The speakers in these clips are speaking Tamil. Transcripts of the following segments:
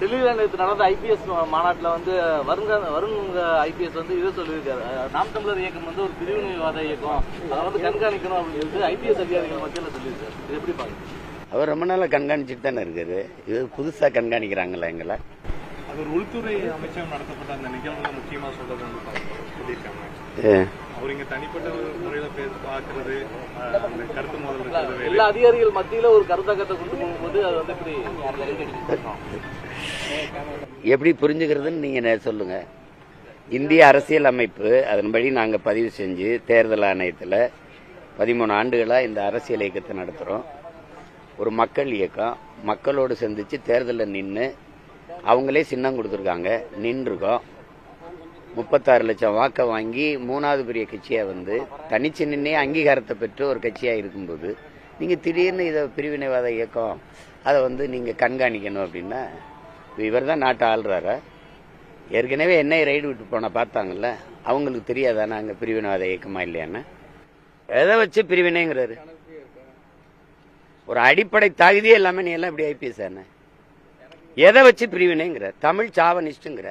டெல்லியில நேற்று நடந்த ஐபிஎஸ் மாநாட்டில் வந்து வருங்க வருண் ஐபிஎஸ் வந்து இதை சொல்லியிருக்காரு. நாம் தமிழர் இயக்கம் வந்து ஒரு பிரிவினைவாத இயக்கம். அதை வந்து கண்காணிக்கணும் அப்படின்னு சொல்லிட்டு ஐபிஎஸ் அதிகாரிகள் மத்தியில் சொல்லியிருக்காரு. இது எப்படி பாருங்க அவர் ரொம்ப நாளா கண்காணிச்சுட்டு தானே இருக்காரு. இது புதுசா கண்காணிக்கிறாங்களா எங்களை. அது ஒரு உள்துறை அமைச்சகம் நடத்தப்பட்ட அந்த நிகழ்வுல முக்கியமா சொல்றது வந்து சொல்லியிருக்காங்க இங்க தனிப்பட்ட முறையில பேச பாக்குறது அந்த கருத்து மோதல் எல்லா அதிகாரிகள் மத்தியில ஒரு கருத்தாக்கத்தை கொண்டு போகும்போது அது வந்து இப்படி எப்படி புரிஞ்சுக்கிறதுன்னு நீங்க சொல்லுங்க. இந்திய அரசியல் அமைப்பு அதன்படி நாங்க பதிவு செஞ்சு தேர்தல் ஆணையத்தில் பதிமூணு ஆண்டுகளா இந்த அரசியல் இயக்கத்தை நடத்துறோம். ஒரு மக்கள் இயக்கம். மக்களோடு சந்திச்சு தேர்தலில் நின்று அவங்களே சின்னம் கொடுத்துருக்காங்க. நின்றுருக்கோம் முப்பத்தாறு லட்சம் வாக்கை வாங்கி மூணாவது பெரிய கட்சியாக வந்து தனிச்சு நின்னே அங்கீகாரத்தை பெற்று ஒரு கட்சியாக இருக்கும்போது நீங்கள் திடீர்னு இதை பிரிவினைவாத இயக்கம் அதை வந்து நீங்கள் கண்காணிக்கணும் அப்படின்னா இவர் தான் நாட்டை ஆள்றாரா? ஏற்கனவே என்னை ரைடு விட்டு போன பார்த்தாங்கல்ல அவங்களுக்கு தெரியாதா அங்கே பிரிவினைவாத இயக்கமா இல்லையான்னு? எதை வச்சு பிரிவினைங்கிறாரு? ஒரு அடிப்படை தகுதியே இல்லாமல் நீ எல்லாம் இப்படி ஐபிஎஸ் ஆன எதை வச்சு பிரிவினைங்கிற தமிழ் சாவனிஸ்டுங்கிற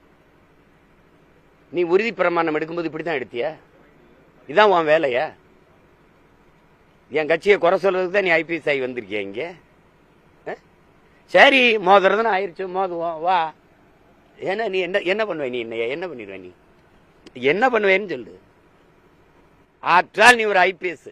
நீ உறுதி பிரமாணம் எடுக்கும்போது இப்படி தான் எடுத்தியா? இதான் உன் வேலையா? என் கட்சியை குறை சொல்றதுக்கு தான் நீ ஐபிஎஸ் ஆகி வந்திருக்கிய இங்கே? சரி மோதுறதுன்னு ஆயிடுச்சு மோதுவோம் வா. ஏன்னா நீ என்ன என்ன பண்ணுவ நீ என்ன என்ன பண்ணிடுவ நீ? என்ன பண்ணுவேன்னு சொல்லு. ஆற்றால் நீ ஒரு ஐபிஎஸ்